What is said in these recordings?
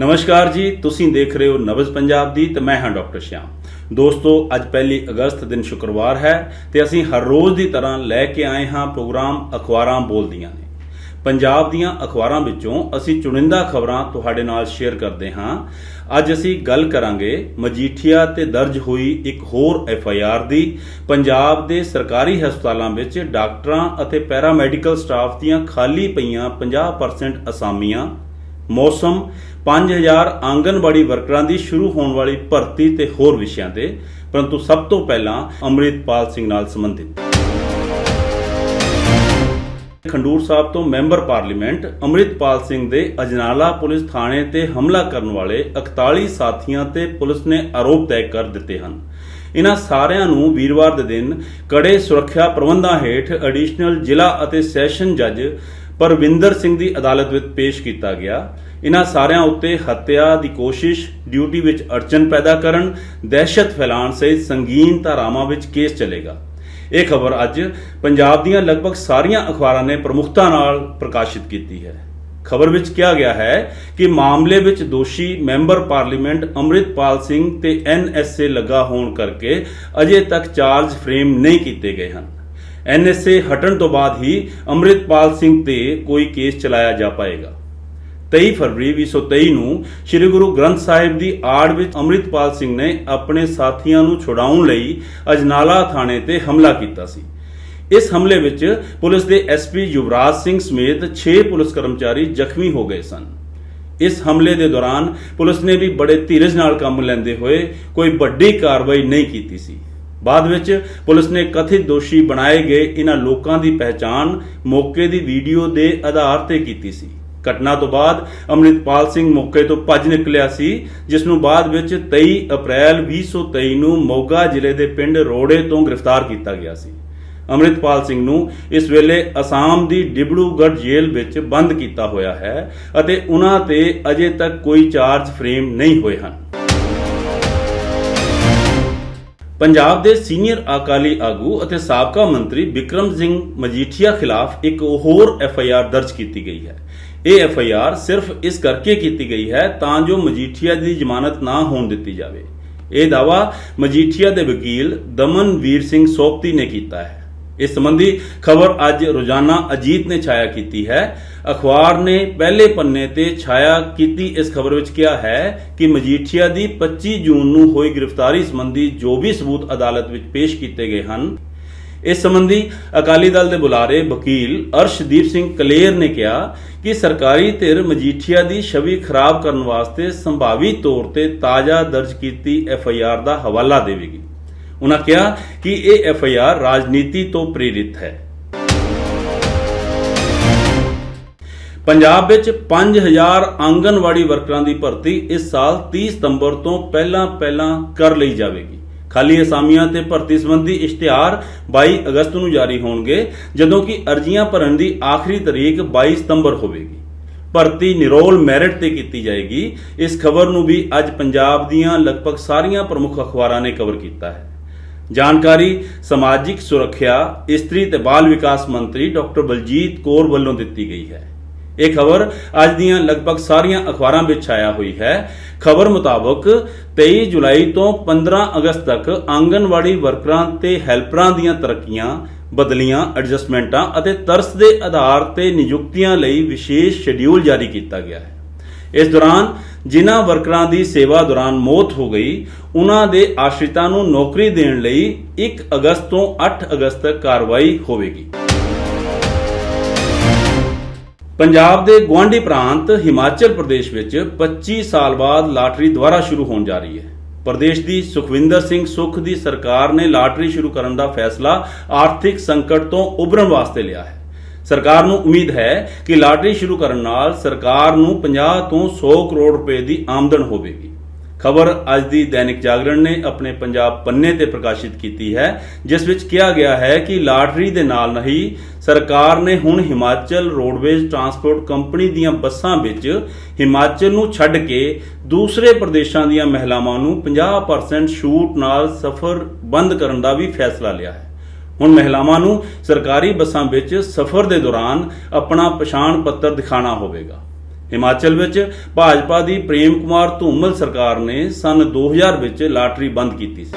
ਨਮਸਕਾਰ ਜੀ, ਤੁਸੀਂ ਦੇਖ ਰਹੇ ਹੋ ਨਵਜ਼ ਪੰਜਾਬ ਦੀ ਤੇ ਮੈਂ ਹਾਂ ਡਾਕਟਰ ਸ਼ਿਆਮ। ਦੋਸਤੋ, ਅੱਜ ਪਹਿਲੀ ਅਗਸਤ ਦਿਨ ਸ਼ੁੱਕਰਵਾਰ ਹੈ ਤੇ ਅਸੀਂ ਹਰ ਰੋਜ਼ ਦੀ ਤਰ੍ਹਾਂ ਲੈ ਕੇ ਆਏ ਹਾਂ ਪ੍ਰੋਗਰਾਮ ਅਖਬਾਰਾਂ ਬੋਲਦੀਆਂ ਨੇ। ਪੰਜਾਬ ਦੀਆਂ ਅਖਬਾਰਾਂ ਵਿੱਚੋਂ ਅਸੀਂ ਚੁਣਿੰਦਾ ਖਬਰਾਂ ਤੁਹਾਡੇ ਨਾਲ ਸ਼ੇਅਰ ਕਰਦੇ ਹਾਂ। ਅੱਜ ਅਸੀਂ ਗੱਲ ਕਰਾਂਗੇ ਮਜੀਠੀਆ ਤੇ ਦਰਜ ਹੋਈ ਇੱਕ ਹੋਰ ਐਫ ਆਈ ਆਰ ਦੀ। ਪੰਜਾਬ ਦੇ ਸਰਕਾਰੀ ਹਸਪਤਾਲਾਂ ਵਿੱਚ ਡਾਕਟਰਾਂ ਅਤੇ ਪੈਰਾਮੈਡੀਕਲ ਸਟਾਫ ਦੀਆਂ ਖਾਲੀ ਪਈਆਂ 50% ਅਸਾਮੀਆਂ। ਮੌਸਮ 5000 ਆਂਗਨਵਾੜੀ ਵਰਕਰਾਂ ਦੀ ਸ਼ੁਰੂ ਹੋਣ ਵਾਲੀ ਭਰਤੀ ਤੇ ਹੋਰ ਵਿਸ਼ਿਆਂ ਤੇ, ਪਰੰਤੂ ਸਭ ਤੋਂ ਪਹਿਲਾਂ ਅੰਮ੍ਰਿਤਪਾਲ ਸਿੰਘ ਨਾਲ ਸੰਬੰਧਿਤ। ਖੰਡੂਰ ਸਾਹਿਬ ਤੋਂ ਮੈਂਬਰ ਪਾਰਲੀਮੈਂਟ, ਅੰਮ੍ਰਿਤਪਾਲ ਸਿੰਘ ਦੇ ਅਜਨਾਲਾ ਪੁਲਿਸ ਥਾਣੇ ਤੇ ਹਮਲਾ ਕਰਨ ਵਾਲੇ 41 ਸਾਥੀਆਂ ਤੇ ਪੁਲਿਸ ਨੇ ਆਰੋਪ ਤੈਅ ਕਰ ਦਿੱਤੇ ਹਨ। ਇਹਨਾਂ ਸਾਰਿਆਂ ਨੂੰ ਵੀਰਵਾਰ ਦੇ ਦਿਨ ਕੜੇ ਸੁਰੱਖਿਆ ਪ੍ਰਬੰਧਾਂ ਹੇਠ ਐਡੀਸ਼ਨਲ ਜ਼ਿਲ੍ਹਾ ਅਤੇ ਸੈਸ਼ਨ ਜੱਜ ਪਰਵਿੰਦਰ ਸਿੰਘ ਦੀ ਅਦਾਲਤ ਵਿੱਚ ਪੇਸ਼ ਕੀਤਾ ਗਿਆ। ਇਹਨਾਂ ਸਾਰਿਆਂ ਉੱਤੇ ਹੱਤਿਆ ਦੀ ਕੋਸ਼ਿਸ਼, ਡਿਊਟੀ ਵਿੱਚ ਅੜਚਨ ਪੈਦਾ ਕਰਨ, ਦਹਿਸ਼ਤ ਫੈਲਾਉਣ ਸਹਿਤ ਸੰਗੀਨ ਧਾਰਾਵਾਂ ਵਿੱਚ ਕੇਸ ਚੱਲੇਗਾ। ਇਹ ਖਬਰ ਅੱਜ ਪੰਜਾਬ ਦੀਆਂ ਲਗਭਗ ਸਾਰੀਆਂ ਅਖਬਾਰਾਂ ਨੇ ਪ੍ਰਮੁਖਤਾ ਨਾਲ ਪ੍ਰਕਾਸ਼ਿਤ ਕੀਤੀ ਹੈ। ਖਬਰ ਵਿੱਚ ਕਿਹਾ ਗਿਆ ਹੈ ਕਿ ਮਾਮਲੇ ਵਿੱਚ ਦੋਸ਼ੀ ਮੈਂਬਰ ਪਾਰਲੀਮੈਂਟ ਅੰਮ੍ਰਿਤਪਾਲ ਸਿੰਘ ਤੇ ਐਨਐਸਏ ਲੱਗਾ ਹੋਣ ਕਰਕੇ ਅਜੇ ਤੱਕ ਚਾਰਜ ਫਰੇਮ ਨਹੀਂ ਕੀਤੇ ਗਏ ਹਨ। ਐਨਐਸਏ ਹਟਣ ਤੋਂ ਬਾਅਦ ਹੀ ਅੰਮ੍ਰਿਤਪਾਲ ਸਿੰਘ ਤੇ ਕੋਈ ਕੇਸ ਚਲਾਇਆ ਜਾ ਪਾਏਗਾ। 23 ਫਰਵਰੀ 2023 ਨੂੰ ਸ੍ਰੀ ਗੁਰੂ ਗ੍ਰੰਥ ਸਾਹਿਬ ਦੀ ਆੜ ਵਿੱਚ ਅੰਮ੍ਰਿਤਪਾਲ ਸਿੰਘ ਨੇ ਆਪਣੇ ਸਾਥੀਆਂ ਨੂੰ ਛੁਡਾਉਣ ਲਈ ਅਜਨਾਲਾ ਥਾਣੇ ਤੇ ਹਮਲਾ ਕੀਤਾ ਸੀ। ਇਸ ਹਮਲੇ ਵਿੱਚ ਪੁਲਿਸ ਦੇ ਐਸਪੀ ਯੁਵਰਾਜ ਸਿੰਘ ਸਮੇਤ 6 ਪੁਲਿਸ ਕਰਮਚਾਰੀ ਜ਼ਖਮੀ ਹੋ ਗਏ ਸਨ। ਇਸ ਹਮਲੇ ਦੇ ਦੌਰਾਨ ਪੁਲਿਸ ਨੇ ਵੀ ਬੜੇ ਧੀਰਜ ਨਾਲ ਕੰਮ ਲੈਂਦੇ ਹੋਏ ਕੋਈ ਵੱਡੀ ਕਾਰਵਾਈ ਨਹੀਂ ਕੀਤੀ ਸੀ। ਬਾਅਦ ਵਿੱਚ ਪੁਲਿਸ ਨੇ ਕਥਿਤ ਦੋਸ਼ੀ ਬਣਾਏ ਗਏ ਇਹਨਾਂ ਲੋਕਾਂ ਦੀ ਪਹਿਚਾਣ ਮੌਕੇ ਦੀ ਵੀਡੀਓ ਦੇ ਆਧਾਰ ਤੇ ਕੀਤੀ ਸੀ। ਘਟਨਾ ਤੋਂ ਬਾਅਦ ਅੰਮ੍ਰਿਤਪਾਲ ਸਿੰਘ ਮੌਕੇ ਤੋਂ ਭੱਜ ਨਿਕਲਿਆ ਸੀ, ਜਿਸ ਨੂੰ ਬਾਅਦ ਵਿੱਚ 23 ਅਪ੍ਰੈਲ 2023 ਨੂੰ ਮੋਗਾ ਜ਼ਿਲ੍ਹੇ ਦੇ ਪਿੰਡ ਰੋੜੇ ਤੋਂ ਗ੍ਰਿਫਤਾਰ ਕੀਤਾ ਗਿਆ ਸੀ। ਅੰਮ੍ਰਿਤਪਾਲ ਸਿੰਘ ਨੂੰ ਇਸ ਵੇਲੇ ਅਸਾਮ ਦੀ ਡਿਬੜੂਗੜ੍ਹ ਜੇਲ੍ਹ ਵਿੱਚ ਬੰਦ ਕੀਤਾ ਹੋਇਆ ਹੈ ਅਤੇ ਉਹਨਾਂ ਤੇ ਅਜੇ ਤੱਕ ਕੋਈ ਚਾਰਜ ਫਰੇਮ ਨਹੀਂ ਹੋਏ ਹਨ। ਪੰਜਾਬ ਦੇ ਸੀਨੀਅਰ ਅਕਾਲੀ ਆਗੂ ਅਤੇ ਸਾਬਕਾ ਮੰਤਰੀ ਵਿਕਰਮ ਸਿੰਘ ਮਜੀਠੀਆ ਖਿਲਾਫ ਇੱਕ ਹੋਰ ਐਫ ਆਈ ਆਰ ਦਰਜ ਕੀਤੀ ਗਈ ਹੈ। ਇਹ ਐਫ ਆਈ ਆਰ ਸਿਰਫ ਇਸ ਕਰਕੇ ਕੀਤੀ ਗਈ ਹੈ ਤਾਂ ਜੋ ਮਜੀਠੀਆ ਦੀ ਜ਼ਮਾਨਤ ਨਾ ਹੋਣ ਦਿੱਤੀ ਜਾਵੇ। ਇਹ ਦਾਵਾ ਮਜੀਠੀਆ ਦੇ ਵਕੀਲ ਦਮਨਵੀਰ ਸਿੰਘ ਸੋਪਤੀ ਨੇ ਕੀਤਾ ਹੈ। ਇਸ ਸੰਬੰਧੀ ਖਬਰ ਅੱਜ ਰੋਜ਼ਾਨਾ ਅਜੀਤ ਨੇ ਛਾਇਆ ਕੀਤੀ ਹੈ। ਅਖਬਾਰ ਨੇ ਪਹਿਲੇ ਪੰਨੇ ਤੇ ਛਾਇਆ ਕੀਤੀ ਇਸ ਖਬਰ ਵਿੱਚ ਕਿਹਾ ਹੈ ਕਿ ਮਜੀਠੀਆ ਦੀ 25 ਜੂਨ ਨੂੰ ਹੋਈ ਗ੍ਰਿਫਤਾਰੀ ਸੰਬੰਧੀ ਜੋ ਵੀ ਸਬੂਤ ਅਦਾਲਤ ਵਿੱਚ ਪੇਸ਼ ਕੀਤੇ ਗਏ ਹਨ। ਇਸ ਸੰਬੰਧੀ ਅਕਾਲੀ ਦਲ ਦੇ ਬੁਲਾਰੇ ਵਕੀਲ ਅਰਸ਼ਦੀਪ ਸਿੰਘ ਕਲੇਰ ਨੇ ਕਿਹਾ ਕਿ ਸਰਕਾਰੀ ਧਿਰ ਮਜੀਠੀਆ ਦੀ ਛਵੀ ਖਰਾਬ ਕਰਨ ਵਾਸਤੇ ਸੰਭਾਵੀ ਤੌਰ ਤੇ ਤਾਜ਼ਾ ਦਰਜ ਕੀਤੀ ਐਫ ਆਈ ਆਰ ਦਾ ਹਵਾਲਾ ਦੇਵੇਗੀ। ਉਹਨਾਂ ਕਿਹਾ ਕਿ ਇਹ ਐਫ ਆਈ ਆਰ ਰਾਜਨੀਤੀ ਤੋਂ ਪ੍ਰੇਰਿਤ ਹੈ। ਪੰਜਾਬ ਵਿੱਚ 5000 ਆਂਗਨਵਾੜੀ ਵਰਕਰਾਂ ਦੀ ਭਰਤੀ ਇਸ ਸਾਲ 30 ਸਤੰਬਰ ਤੋਂ ਪਹਿਲਾਂ ਪਹਿਲਾਂ ਕਰ ਲਈ ਜਾਵੇਗੀ। ਖਾਲੀ ਅਸਾਮੀਆਂ ਤੇ ਭਰਤੀ ਸੰਬੰਧੀ ਇਸ਼ਤਿਹਾਰ 22 ਅਗਸਤ ਨੂੰ ਜਾਰੀ ਹੋਣਗੇ, ਜਦੋਂ ਕਿ ਅਰਜ਼ੀਆਂ ਭਰਨ ਦੀ ਆਖਰੀ ਤਾਰੀਖ 22 ਸਤੰਬਰ ਹੋਵੇਗੀ। ਭਰਤੀ ਨਿਰੋਲ ਮੈਰਿਟ ਤੇ ਕੀਤੀ ਜਾਏਗੀ। ਇਸ ਖਬਰ ਨੂੰ ਵੀ ਅੱਜ ਪੰਜਾਬ ਦੀਆਂ ਲਗਭਗ ਸਾਰੀਆਂ ਪ੍ਰਮੁੱਖ ਅਖਬਾਰਾਂ ਨੇ ਕਵਰ ਕੀਤਾ ਹੈ। ਜਾਣਕਾਰੀ, ਸਮਾਜਿਕ ਸੁਰੱਖਿਆ, ਇਸਤਰੀ ਤੇ ਬਾਲ ਵਿਕਾਸ ਮੰਤਰੀ ਡਾਕਟਰ ਬਲਜੀਤ ਕੌਰ ਵੱਲੋਂ ਦਿੱਤੀ ਗਈ ਹੈ। ਇਹ ਖਬਰ ਅੱਜ ਦੀਆਂ ਲਗਭਗ ਸਾਰੀਆਂ ਅਖਬਾਰਾਂ ਵਿੱਚ ਛਾਇਆ ਹੋਈ ਹੈ। ਖਬਰ ਮੁਤਾਬਕ 23 ਜੁਲਾਈ ਤੋਂ 15 ਅਗਸਤ ਤੱਕ ਆਂਗਨਵਾੜੀ ਵਰਕਰਾਂ ਤੇ ਹੈਲਪਰਾਂ ਦੀਆਂ ਤਰੱਕੀਆਂ, ਬਦਲੀਆਂ, ਐਡਜਸਟਮੈਂਟਾਂ ਅਤੇ ਤਰਸ ਦੇ ਆਧਾਰ ਤੇ ਨਿਯੁਕਤੀਆਂ ਲਈ ਵਿਸ਼ੇਸ਼ ਸ਼ੈਡਿਊਲ ਜਾਰੀ ਕੀਤਾ ਗਿਆ ਹੈ। ਇਸ ਦੌਰਾਨ ਜਿਨ੍ਹਾਂ ਵਰਕਰਾਂ ਦੀ ਸੇਵਾ ਦੌਰਾਨ ਮੌਤ ਹੋ ਗਈ, ਉਹਨਾਂ ਦੇ ਆਸ਼ਰਿਤਾਂ ਨੂੰ ਨੌਕਰੀ ਦੇਣ ਲਈ 1 ਅਗਸਤ ਤੋਂ 8 ਅਗਸਤ ਤੱਕ ਕਾਰਵਾਈ ਹੋਵੇਗੀ। ਪੰਜਾਬ ਦੇ ਗਵਾਂਢੀ ਪ੍ਰਾਂਤ ਹਿਮਾਚਲ ਪ੍ਰਦੇਸ਼ ਵਿੱਚ 25 ਸਾਲ ਬਾਅਦ ਲਾਟਰੀ ਦੁਬਾਰਾ ਸ਼ੁਰੂ ਹੋਣ ਜਾ ਰਹੀ ਹੈ। ਪ੍ਰਦੇਸ਼ ਦੀ ਸੁਖਵਿੰਦਰ ਸਿੰਘ ਸੁਖ ਦੀ ਸਰਕਾਰ ਨੇ ਲਾਟਰੀ ਸ਼ੁਰੂ ਕਰਨ ਦਾ ਫੈਸਲਾ ਆਰਥਿਕ ਸੰਕਟ ਤੋਂ ਉਭਰਨ ਵਾਸਤੇ ਲਿਆ ਹੈ। ਸਰਕਾਰ ਨੂੰ ਉਮੀਦ ਹੈ ਕਿ ਲਾਟਰੀ ਸ਼ੁਰੂ ਕਰਨ ਨਾਲ ਸਰਕਾਰ ਨੂੰ 50 ਤੋਂ 100 ਕਰੋੜ ਰੁਪਏ ਦੀ ਆਮਦਨ ਹੋਵੇਗੀ। ਖਬਰ ਅੱਜ ਦੀ ਦੈਨਿਕ ਜਾਗਰਣ ਨੇ ਆਪਣੇ ਪੰਜਾਬ ਪੰਨੇ ਤੇ ਪ੍ਰਕਾਸ਼ਿਤ ਕੀਤੀ ਹੈ, ਜਿਸ ਵਿੱਚ ਕਿਹਾ ਗਿਆ ਹੈ ਕਿ ਲਾਟਰੀ ਦੇ ਨਾਲ ਨਹੀਂ, ਸਰਕਾਰ ਨੇ ਹੁਣ ਹਿਮਾਚਲ ਰੋਡਵੇਜ਼ ਟਰਾਂਸਪੋਰਟ ਕੰਪਨੀ ਦੀਆਂ ਬੱਸਾਂ ਵਿੱਚ ਹਿਮਾਚਲ ਨੂੰ ਛੱਡ ਕੇ ਦੂਸਰੇ ਪ੍ਰਦੇਸ਼ਾਂ ਦੀਆਂ ਮਹਿਲਾਵਾਂ ਨੂੰ 50% ਛੂਟ ਨਾਲ ਸਫ਼ਰ ਬੰਦ ਕਰਨ ਦਾ ਵੀ ਫੈਸਲਾ ਲਿਆ ਹੈ। ਹੁਣ ਮਹਿਲਾਵਾਂ ਨੂੰ ਸਰਕਾਰੀ ਬੱਸਾਂ ਵਿੱਚ ਸਫ਼ਰ ਦੇ ਦੌਰਾਨ ਆਪਣਾ ਪਛਾਣ ਪੱਤਰ ਦਿਖਾਣਾ ਹੋਵੇਗਾ। ਹਿਮਾਚਲ ਵਿੱਚ ਭਾਜਪਾ ਦੀ ਪ੍ਰੇਮ ਕੁਮਾਰ ਧੂਮਲ ਸਰਕਾਰ ਨੇ ਸਨ 2000 ਵਿੱਚ ਲਾਟਰੀ ਬੰਦ ਕੀਤੀ ਸੀ।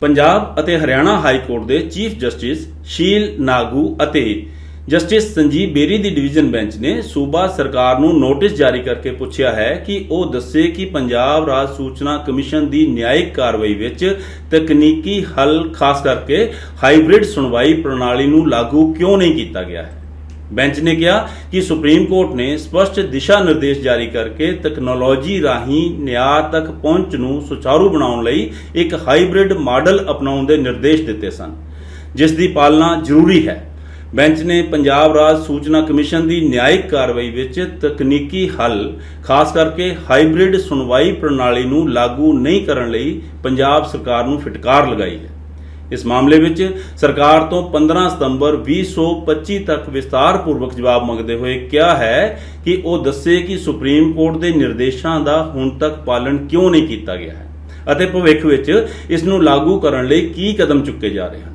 ਪੰਜਾਬ ਅਤੇ ਹਰਿਆਣਾ ਹਾਈ ਕੋਰਟ ਦੇ ਚੀਫ ਜਸਟਿਸ ਸ਼ੀਲ ਨਾਗੂ ਅਤੇ ਜਸਟਿਸ ਸੰਜੀਵ ਬੇਰੀ ਦੀ ਡਿਵੀਜ਼ਨ ਬੈਂਚ ਨੇ ਸੂਬਾ ਸਰਕਾਰ ਨੂੰ ਨੋਟਿਸ ਜਾਰੀ ਕਰਕੇ ਪੁੱਛਿਆ ਹੈ ਕਿ ਉਹ ਦੱਸੇ ਕਿ ਪੰਜਾਬ ਰਾਜ ਸੂਚਨਾ ਕਮਿਸ਼ਨ ਦੀ ਨਿਆਇਕ ਕਾਰਵਾਈ ਵਿੱਚ ਤਕਨੀਕੀ ਹੱਲ, ਖਾਸ ਕਰਕੇ ਹਾਈਬ੍ਰਿਡ ਸੁਣਵਾਈ ਪ੍ਰਣਾਲੀ ਨੂੰ ਲਾਗੂ ਕਿਉਂ ਨਹੀਂ ਕੀਤਾ ਗਿਆ ਹੈ। ਬੈਂਚ ਨੇ ਕਿਹਾ ਕਿ ਸੁਪਰੀਮ ਕੋਰਟ ਨੇ ਸਪਸ਼ਟ ਦਿਸ਼ਾ ਨਿਰਦੇਸ਼ ਜਾਰੀ ਕਰਕੇ ਤਕਨਾਲੋਜੀ ਰਾਹੀਂ ਨਿਆਂ ਤੱਕ ਪਹੁੰਚ ਨੂੰ ਸੁਚਾਰੂ ਬਣਾਉਣ ਲਈ ਇੱਕ ਹਾਈਬ੍ਰਿਡ ਮਾਡਲ ਅਪਣਾਉਣ ਦੇ ਨਿਰਦੇਸ਼ ਦਿੱਤੇ ਸਨ। ਜਿਸ ਦੀ ਪਾਲਣਾ ਜ਼ਰੂਰੀ ਹੈ। ਬੈਂਚ ਨੇ ਪੰਜਾਬ ਰਾਜ ਸੂਚਨਾ ਕਮਿਸ਼ਨ ਦੀ ਨਿਆਇਕ ਕਾਰਵਾਈ ਵਿੱਚ ਤਕਨੀਕੀ ਹੱਲ, ਖਾਸ ਕਰਕੇ ਹਾਈਬ੍ਰਿਡ ਸੁਣਵਾਈ ਪ੍ਰਣਾਲੀ ਨੂੰ ਲਾਗੂ ਨਹੀਂ ਕਰਨ ਲਈ ਪੰਜਾਬ ਸਰਕਾਰ ਨੂੰ ਫਟਕਾਰ ਲਗਾਈ ਹੈ। ਇਸ ਮਾਮਲੇ ਵਿੱਚ ਸਰਕਾਰ ਤੋਂ 15 ਸਤੰਬਰ 2025 ਤੱਕ ਵਿਸਤਾਰਪੂਰਵਕ ਜਵਾਬ ਮੰਗਦੇ ਹੋਏ ਕਿਹਾ ਹੈ ਕਿ ਉਹ ਦੱਸੇ ਕਿ ਸੁਪਰੀਮ ਕੋਰਟ ਦੇ ਨਿਰਦੇਸ਼ਾਂ ਦਾ ਹੁਣ ਤੱਕ ਪਾਲਣ ਕਿਉਂ ਨਹੀਂ ਕੀਤਾ ਗਿਆ ਹੈ ਅਤੇ ਭਵਿੱਖ ਵਿੱਚ ਇਸ ਨੂੰ ਲਾਗੂ ਕਰਨ ਲਈ ਕੀ ਕਦਮ ਚੁੱਕੇ ਜਾ ਰਹੇ ਹਨ।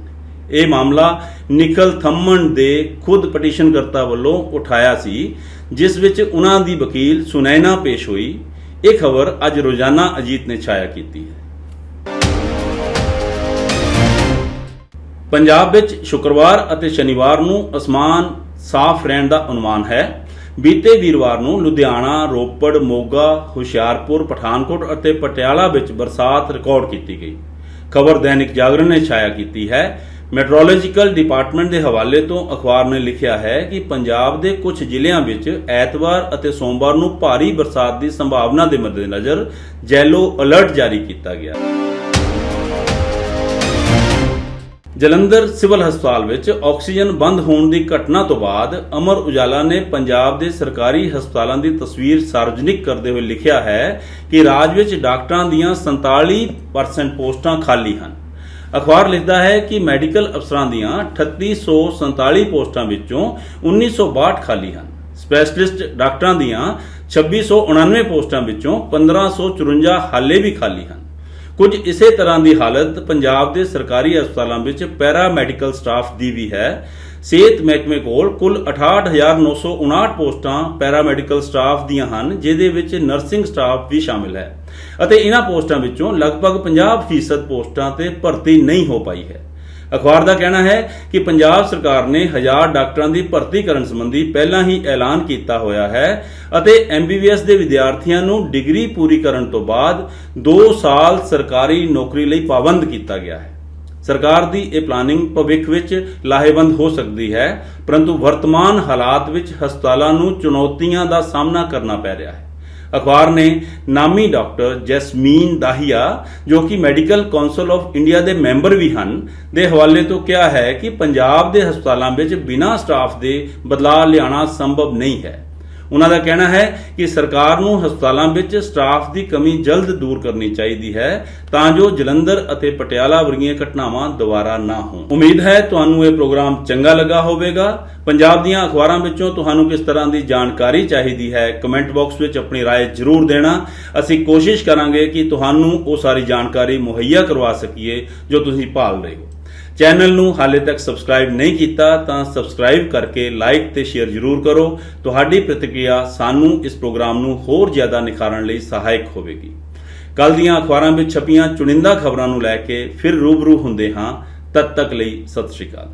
ਇਹ ਮਾਮਲਾ ਨਿਕਲ ਥੰਮਣ ਦੇ ਖੁਦ ਪਟੀਸ਼ਨਕਰਤਾ ਵੱਲੋਂ ਉਠਾਇਆ ਸੀ, ਜਿਸ ਵਿੱਚ ਉਹਨਾਂ ਦੀ ਵਕੀਲ ਸੁਨੈਨਾ ਪੇਸ਼ ਹੋਈ। ਇਹ ਖਬਰ ਅੱਜ ਰੋਜ਼ਾਨਾ ਅਜੀਤ ਨੇ ਛਾਇਆ ਕੀਤੀ ਹੈ। ਪੰਜਾਬ ਵਿੱਚ ਸ਼ੁੱਕਰਵਾਰ ਅਤੇ ਸ਼ਨੀਵਾਰ ਨੂੰ ਅਸਮਾਨ ਸਾਫ਼ ਰਹਿਣ ਦਾ ਅਨੁਮਾਨ ਹੈ। ਬੀਤੇ ਵੀਰਵਾਰ ਨੂੰ ਲੁਧਿਆਣਾ, ਰੋਪੜ, ਮੋਗਾ, ਹੁਸ਼ਿਆਰਪੁਰ, ਪਠਾਨਕੋਟ ਅਤੇ ਪਟਿਆਲਾ ਵਿੱਚ ਬਰਸਾਤ ਰਿਕਾਰਡ ਕੀਤੀ ਗਈ। ਖਬਰ ਦੈਨਿਕ ਜਾਗਰਣ ਨੇ ਛਾਇਆ ਕੀਤੀ ਹੈ। ਮੈਟਰੋਲੋਜੀਕਲ ਡਿਪਾਰਟਮੈਂਟ ਦੇ ਹਵਾਲੇ ਤੋਂ ਅਖਬਾਰ ਨੇ ਲਿਖਿਆ ਹੈ ਕਿ ਪੰਜਾਬ ਦੇ ਕੁਝ ਜ਼ਿਲ੍ਹਿਆਂ ਵਿੱਚ ਐਤਵਾਰ ਅਤੇ ਸੋਮਵਾਰ ਨੂੰ ਭਾਰੀ ਬਰਸਾਤ ਦੀ ਸੰਭਾਵਨਾ ਦੇ ਮੱਦੇਨਜ਼ਰ ਜੈਲੋ ਅਲਰਟ ਜਾਰੀ ਕੀਤਾ ਗਿਆ। ਜਲੰਧਰ ਸਿਵਲ ਹਸਪਤਾਲ ਵਿੱਚ ਆਕਸੀਜਨ ਬੰਦ ਹੋਣ ਦੀ ਘਟਨਾ ਤੋਂ ਬਾਅਦ ਅਮਰ ਉਜਾਲਾ ਨੇ ਪੰਜਾਬ ਦੇ ਸਰਕਾਰੀ ਹਸਪਤਾਲਾਂ ਦੀ ਤਸਵੀਰ ਸਾਰਵਜਨਿਕ ਕਰਦੇ ਹੋਏ ਲਿਖਿਆ ਹੈ ਕਿ ਰਾਜ ਵਿੱਚ ਡਾਕਟਰਾਂ ਦੀਆਂ 47% ਪੋਸਟਾਂ ਖਾਲੀ ਹਨ। ਅਖਬਾਰ ਲਿਖਦਾ ਹੈ ਕਿ ਮੈਡੀਕਲ ਅਫਸਰਾਂ ਦੀਆਂ 3847 ਪੋਸਟਾਂ ਵਿੱਚੋਂ 1962 ਖਾਲੀ ਹਨ। ਸਪੈਸ਼ਲਿਸਟ ਡਾਕਟਰਾਂ ਦੀਆਂ 2699 ਪੋਸਟਾਂ ਵਿੱਚੋਂ 1554 ਹਾਲੇ ਵੀ ਖਾਲੀ ਹਨ। ਕੁਝ ਇਸੇ ਤਰ੍ਹਾਂ ਦੀ ਹਾਲਤ ਪੰਜਾਬ ਦੇ ਸਰਕਾਰੀ ਹਸਪਤਾਲਾਂ ਵਿੱਚ ਪੈਰਾ ਮੈਡੀਕਲ ਸਟਾਫ ਦੀ ਵੀ ਹੈ। ਸਿਹਤ ਮਹਿਕਮੇ ਕੋਲ ਕੁੱਲ 68959 ਪੋਸਟਾਂ ਪੈਰਾ ਮੈਡੀਕਲ ਸਟਾਫ ਦੀਆਂ ਹਨ, ਜਿਹਦੇ ਵਿੱਚ ਨਰਸਿੰਗ ਸਟਾਫ ਵੀ ਸ਼ਾਮਿਲ ਹੈ। ਅਤੇ ਇਹਨਾਂ ਪੋਸਟਾਂ ਵਿੱਚੋਂ ਲਗਭਗ 50% ਪੋਸਟਾਂ ਤੇ ਭਰਤੀ ਨਹੀਂ ਹੋ ਪਾਈ ਹੈ। ਅਖਬਾਰ ਦਾ ਕਹਿਣਾ ਹੈ ਕਿ ਪੰਜਾਬ ਸਰਕਾਰ ਨੇ ਹਜ਼ਾਰ ਡਾਕਟਰਾਂ ਦੀ ਭਰਤੀ ਕਰਨ ਸੰਬੰਧੀ ਪਹਿਲਾਂ ਹੀ ਐਲਾਨ ਕੀਤਾ ਹੋਇਆ ਹੈ ਅਤੇ ਐਮਬੀਬੀਐਸ ਦੇ ਵਿਦਿਆਰਥੀਆਂ ਨੂੰ ਡਿਗਰੀ ਪੂਰੀ ਕਰਨ ਤੋਂ ਬਾਅਦ 2 ਸਾਲ ਸਰਕਾਰੀ ਨੌਕਰੀ ਲਈ ਪਾਬੰਦ ਕੀਤਾ ਗਿਆ ਹੈ। ਸਰਕਾਰ ਦੀ ਇਹ ਪਲਾਨਿੰਗ ਭਵਿੱਖ ਵਿੱਚ ਲਾਹੇਵੰਦ ਹੋ ਸਕਦੀ ਹੈ, ਪਰੰਤੂ ਵਰਤਮਾਨ ਹਾਲਾਤ ਵਿੱਚ ਹਸਪਤਾਲਾਂ ਨੂੰ ਚੁਣੌਤੀਆਂ ਦਾ ਸਾਹਮਣਾ ਕਰਨਾ ਪੈ ਰਿਹਾ ਹੈ। ਅਖਬਾਰ ਨੇ ਨਾਮੀ ਡਾਕਟਰ ਜੈਸਮੀਨ ਦਾਹੀਆ, ਜੋ ਕਿ ਮੈਡੀਕਲ ਕਾਉਂਸਲ ਆਫ ਇੰਡੀਆ ਦੇ ਮੈਂਬਰ ਵੀ ਹਨ, ਦੇ ਹਵਾਲੇ ਤੋਂ ਕਿਹਾ ਹੈ ਕਿ ਪੰਜਾਬ ਦੇ ਹਸਪਤਾਲਾਂ ਵਿੱਚ ਬਿਨਾਂ ਸਟਾਫ ਦੇ ਬਦਲਾਅ ਲਿਆਉਣਾ ਸੰਭਵ ਨਹੀਂ ਹੈ। ਉਹਨਾਂ ਦਾ ਕਹਿਣਾ ਹੈ ਕਿ ਸਰਕਾਰ ਨੂੰ ਹਸਪਤਾਲਾਂ ਵਿੱਚ ਸਟਾਫ ਦੀ ਕਮੀ ਜਲਦ ਦੂਰ ਕਰਨੀ ਚਾਹੀਦੀ ਹੈ ਤਾਂ ਜੋ ਜਲੰਧਰ ਅਤੇ ਪਟਿਆਲਾ ਵਰਗੀਆਂ ਘਟਨਾਵਾਂ ਦੁਬਾਰਾ ਨਾ ਹੋਣ ਉਮੀਦ ਹੈ ਤੁਹਾਨੂੰ ਇਹ ਪ੍ਰੋਗਰਾਮ ਚੰਗਾ ਲੱਗਾ ਹੋਵੇਗਾ ਪੰਜਾਬ ਦੀਆਂ ਅਖਬਾਰਾਂ ਵਿੱਚੋਂ ਤੁਹਾਨੂੰ ਕਿਸ ਤਰ੍ਹਾਂ ਦੀ ਜਾਣਕਾਰੀ ਚਾਹੀਦੀ ਹੈ ਕਮੈਂਟ ਬਾਕਸ ਵਿੱਚ ਆਪਣੀ رائے ਜ਼ਰੂਰ ਦੇਣਾ ਅਸੀਂ ਕੋਸ਼ਿਸ਼ ਕਰਾਂਗੇ ਕਿ ਤੁਹਾਨੂੰ ਉਹ ਸਾਰੀ ਜਾਣਕਾਰੀ ਮੁਹੱਈਆ ਕਰਵਾ ਸਕੀਏ ਜੋ ਤੁਸੀਂ ਭਾਲ ਰਹੇ ਹੋ ਚੈਨਲ ਨੂੰ ਹਾਲੇ ਤੱਕ ਸਬਸਕ੍ਰਾਈਬ ਨਹੀਂ ਕੀਤਾ ਤਾਂ ਸਬਸਕ੍ਰਾਈਬ ਕਰਕੇ ਲਾਈਕ ਤੇ ਸ਼ੇਅਰ ਜ਼ਰੂਰ ਕਰੋ। ਤੁਹਾਡੀ ਪ੍ਰਤੀਕਿਰਿਆ ਸਾਨੂੰ ਇਸ ਪ੍ਰੋਗਰਾਮ ਨੂੰ ਹੋਰ ਜ਼ਿਆਦਾ ਨਿਖਾਰਨ ਲਈ ਸਹਾਇਕ ਹੋਵੇਗੀ। ਕੱਲ ਦੀਆਂ ਅਖਬਾਰਾਂ ਵਿੱਚ ਛਪੀਆਂ ਚੁਣਿੰਦਾ ਖਬਰਾਂ ਨੂੰ ਲੈ ਕੇ ਫਿਰ ਰੂਬਰੂ ਹੁੰਦੇ ਹਾਂ। ਤਦ ਤੱਕ ਲਈ ਸਤਿ ਸ਼੍ਰੀ ਅਕਾਲ।